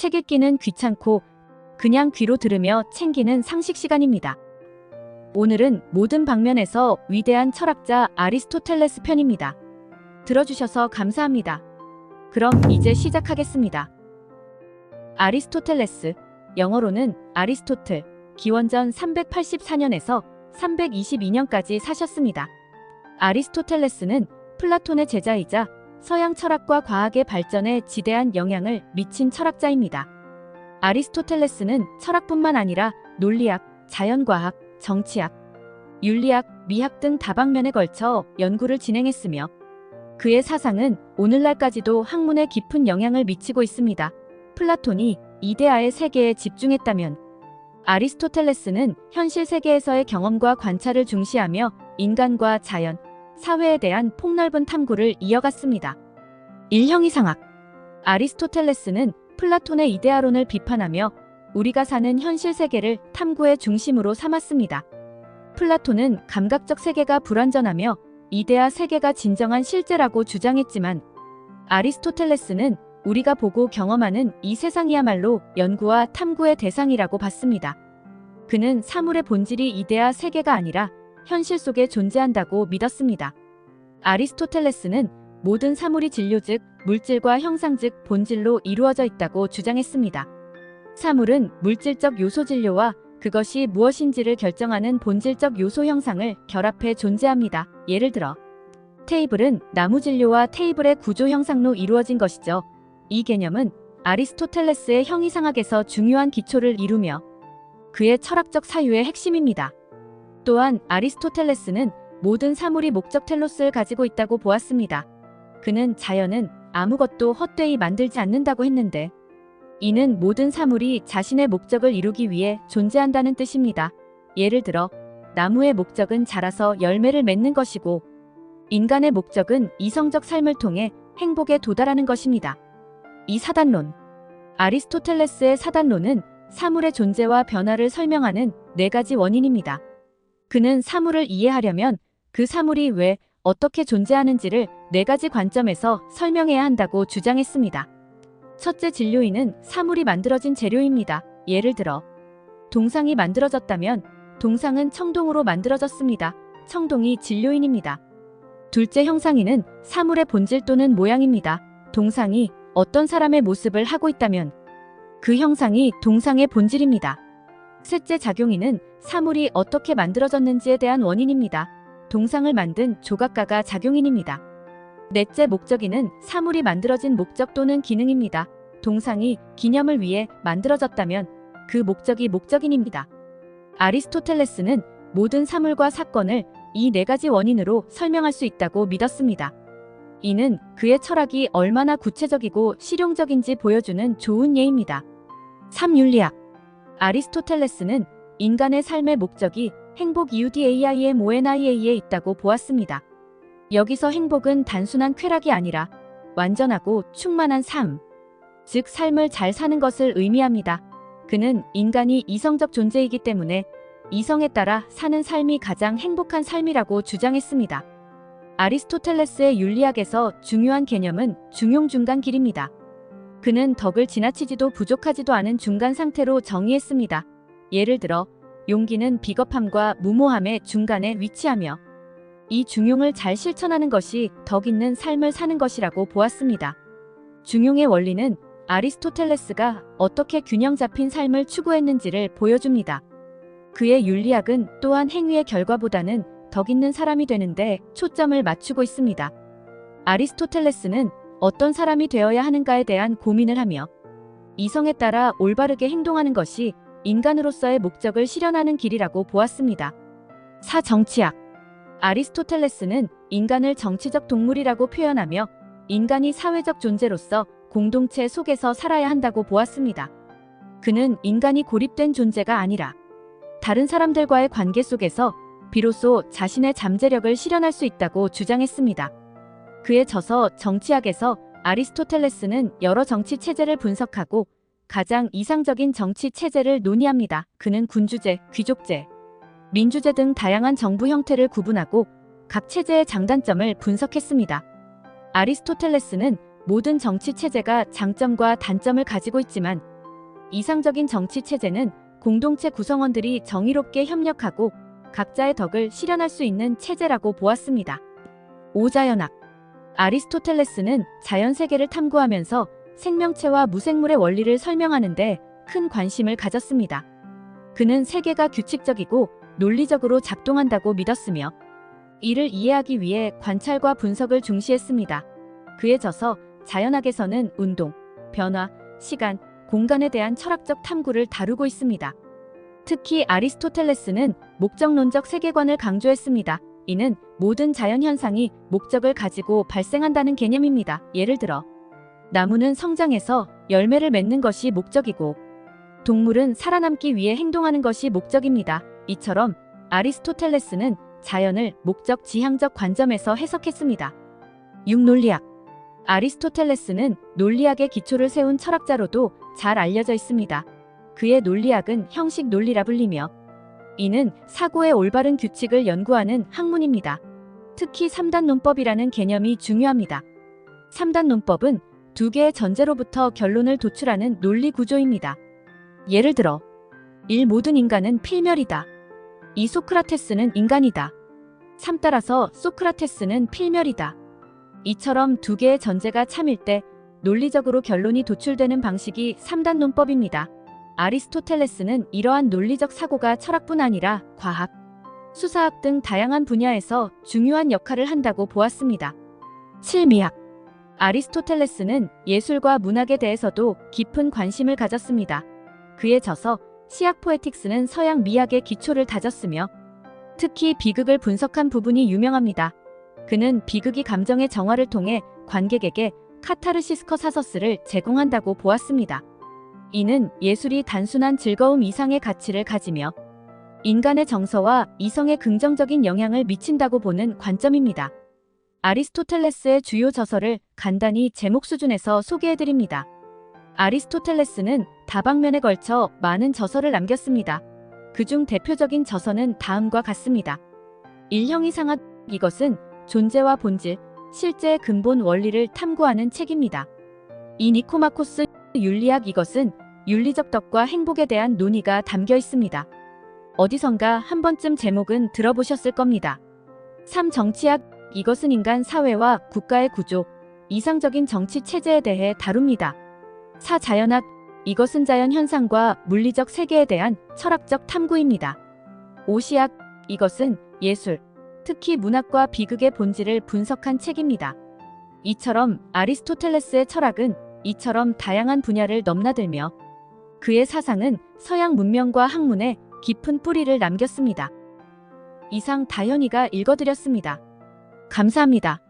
책 읽기는 귀찮고 그냥 귀로 들으며 챙기는 상식 시간입니다. 오늘은 모든 방면에서 위대한 철학자 아리스토텔레스 편입니다. 들어주셔서 감사합니다. 그럼 이제 시작하겠습니다. 아리스토텔레스, 영어로는 아리스토틀, 기원전 384년에서 322년까지 사셨습니다. 아리스토텔레스는 플라톤의 제자이자 서양 철학과 과학의 발전에 지대한 영향을 미친 철학자입니다. 아리스토텔레스는 철학뿐만 아니라 논리학, 자연과학, 정치학, 윤리학, 미학 등 다방면에 걸쳐 연구를 진행했으며 그의 사상은 오늘날까지도 학문에 깊은 영향을 미치고 있습니다. 플라톤이 이데아의 세계에 집중했다면 아리스토텔레스는 현실 세계에서의 경험과 관찰을 중시하며 인간과 자연, 사회에 대한 폭넓은 탐구를 이어갔습니다. 일형이상학 아리스토텔레스는 플라톤의 이데아론을 비판하며 우리가 사는 현실 세계를 탐구의 중심으로 삼았습니다. 플라톤은 감각적 세계가 불완전하며 이데아 세계가 진정한 실제라고 주장했지만 아리스토텔레스는 우리가 보고 경험하는 이 세상이야말로 연구와 탐구의 대상이라고 봤습니다. 그는 사물의 본질이 이데아 세계가 아니라 현실 속에 존재한다고 믿었습니다. 아리스토텔레스는 모든 사물이 진료 즉 물질과 형상 즉 본질로 이루어져 있다고 주장했습니다. 사물은 물질적 요소 진료와 그것이 무엇인지를 결정하는 본질적 요소 형상을 결합해 존재합니다. 예를 들어 테이블은 나무 진료와 테이블의 구조 형상로 이루어진 것이죠. 이 개념은 아리스토텔레스의 형이상학에서 중요한 기초를 이루며 그의 철학적 사유의 핵심입니다. 또한 아리스토텔레스는 모든 사물이 목적 텔로스를 가지고 있다고 보았습니다. 그는 자연은 아무것도 헛되이 만들지 않는다고 했는데 이는 모든 사물이 자신의 목적을 이루기 위해 존재한다는 뜻입니다. 예를 들어 나무의 목적은 자라서 열매를 맺는 것이고 인간의 목적은 이성적 삶을 통해 행복에 도달하는 것입니다. 이 사단론 아리스토텔레스의 사단론은 사물의 존재와 변화를 설명하는 네 가지 원인입니다. 그는 사물을 이해하려면 그 사물이 왜 어떻게 존재하는지를 네 가지 관점에서 설명해야 한다고 주장했습니다. 첫째 진료인은 사물이 만들어진 재료입니다. 예를 들어 동상이 만들어졌다면 동상은 청동으로 만들어졌습니다. 청동이 진료인입니다. 둘째 형상인은 사물의 본질 또는 모양입니다. 동상이 어떤 사람의 모습을 하고 있다면 그 형상이 동상의 본질입니다. 셋째 작용인은 사물이 어떻게 만들어졌는지에 대한 원인입니다. 동상을 만든 조각가가 작용인입니다. 넷째 목적인은 사물이 만들어진 목적 또는 기능입니다. 동상이 기념을 위해 만들어졌다면 그 목적이 목적인입니다. 아리스토텔레스는 모든 사물과 사건을 이 네 가지 원인으로 설명할 수 있다고 믿었습니다. 이는 그의 철학이 얼마나 구체적이고 실용적인지 보여주는 좋은 예입니다. 3 윤리학 아리스토텔레스는 인간의 삶의 목적이 행복 EUDAI의 모에나이에이에 있다고 보았습니다. 여기서 행복은 단순한 쾌락이 아니라 완전하고 충만한 삶, 즉 삶을 잘 사는 것을 의미합니다. 그는 인간이 이성적 존재이기 때문에 이성에 따라 사는 삶이 가장 행복한 삶이라고 주장했습니다. 아리스토텔레스의 윤리학에서 중요한 개념은 중용중간 길입니다. 그는 덕을 지나치지도 부족하지도 않은 중간 상태로 정의했습니다. 예를 들어 용기는 비겁함과 무모함의 중간에 위치하며 이 중용을 잘 실천하는 것이 덕 있는 삶을 사는 것이라고 보았습니다. 중용의 원리는 아리스토텔레스가 어떻게 균형 잡힌 삶을 추구했는지를 보여줍니다. 그의 윤리학은 또한 행위의 결과보다는 덕 있는 사람이 되는데 초점을 맞추고 있습니다. 아리스토텔레스는 어떤 사람이 되어야 하는가에 대한 고민을 하며 이성에 따라 올바르게 행동하는 것이 인간으로서의 목적을 실현하는 길이라고 보았습니다. 사정치학 아리스토텔레스는 인간을 정치적 동물이라고 표현하며 인간이 사회적 존재로서 공동체 속에서 살아야 한다고 보았습니다. 그는 인간이 고립된 존재가 아니라 다른 사람들과의 관계 속에서 비로소 자신의 잠재력을 실현할 수 있다고 주장했습니다. 그의 저서 정치학에서 아리스토텔레스는 여러 정치 체제를 분석하고 가장 이상적인 정치 체제를 논의합니다. 그는 군주제, 귀족제, 민주제 등 다양한 정부 형태를 구분하고 각 체제의 장단점을 분석했습니다. 아리스토텔레스는 모든 정치 체제가 장점과 단점을 가지고 있지만 이상적인 정치 체제는 공동체 구성원들이 정의롭게 협력하고 각자의 덕을 실현할 수 있는 체제라고 보았습니다. 오자연학 아리스토텔레스는 자연 세계를 탐구하면서 생명체와 무생물의 원리를 설명하는데 큰 관심을 가졌습니다. 그는 세계가 규칙적이고 논리적으로 작동한다고 믿었으며 이를 이해하기 위해 관찰과 분석을 중시했습니다. 그에 져서 자연학에서는 운동, 변화, 시간, 공간에 대한 철학적 탐구를 다루고 있습니다. 특히 아리스토텔레스는 목적론적 세계관을 강조했습니다. 이는 모든 자연 현상이 목적을 가지고 발생한다는 개념입니다. 예를 들어 나무는 성장해서 열매를 맺는 것이 목적이고 동물은 살아남기 위해 행동하는 것이 목적입니다. 이처럼 아리스토텔레스는 자연을 목적 지향적 관점에서 해석했습니다. 육논리학 아리스토텔레스는 논리학의 기초를 세운 철학자로도 잘 알려져 있습니다. 그의 논리학은 형식 논리라 불리며 이는 사고의 올바른 규칙을 연구하는 학문입니다. 특히 3단 논법이라는 개념이 중요합니다. 3단 논법은 두 개의 전제로부터 결론을 도출하는 논리 구조입니다. 예를 들어 1. 모든 인간은 필멸이다. 2. 소크라테스는 인간이다. 3. 따라서 소크라테스는 필멸이다. 이처럼 두 개의 전제가 참일 때 논리적으로 결론이 도출되는 방식이 3단 논법입니다. 아리스토텔레스는 이러한 논리적 사고가 철학뿐 아니라 과학, 수사학 등 다양한 분야에서 중요한 역할을 한다고 보았습니다. 7미학 아리스토텔레스는 예술과 문학에 대해서도 깊은 관심을 가졌습니다. 그에 져서 시학 포에틱스는 서양 미학의 기초를 다졌으며 특히 비극을 분석한 부분이 유명합니다. 그는 비극이 감정의 정화를 통해 관객에게 카타르시스커 사서스를 제공한다고 보았습니다. 이는 예술이 단순한 즐거움 이상의 가치를 가지며 인간의 정서와 이성에 긍정적인 영향을 미친다고 보는 관점입니다. 아리스토텔레스의 주요 저서를 간단히 제목 수준에서 소개해드립니다. 아리스토텔레스는 다방면에 걸쳐 많은 저서를 남겼습니다. 그중 대표적인 저서는 다음과 같습니다. 일형이상학 이것은 존재와 본질, 실제의 근본 원리를 탐구하는 책입니다. 이 니코마코스 윤리학 이것은 윤리적 덕과 행복에 대한 논의가 담겨 있습니다. 어디선가 한 번쯤 제목은 들어보셨을 겁니다. 3. 정치학 이것은 인간 사회와 국가의 구조, 이상적인 정치 체제에 대해 다룹니다. 4. 자연학 이것은 자연 현상과 물리적 세계에 대한 철학적 탐구입니다. 5. 시학 이것은 예술, 특히 문학과 비극의 본질을 분석한 책입니다. 이처럼 아리스토텔레스의 철학은 이처럼 다양한 분야를 넘나들며 그의 사상은 서양 문명과 학문에 깊은 뿌리를 남겼습니다. 이상 다현이가 읽어드렸습니다. 감사합니다.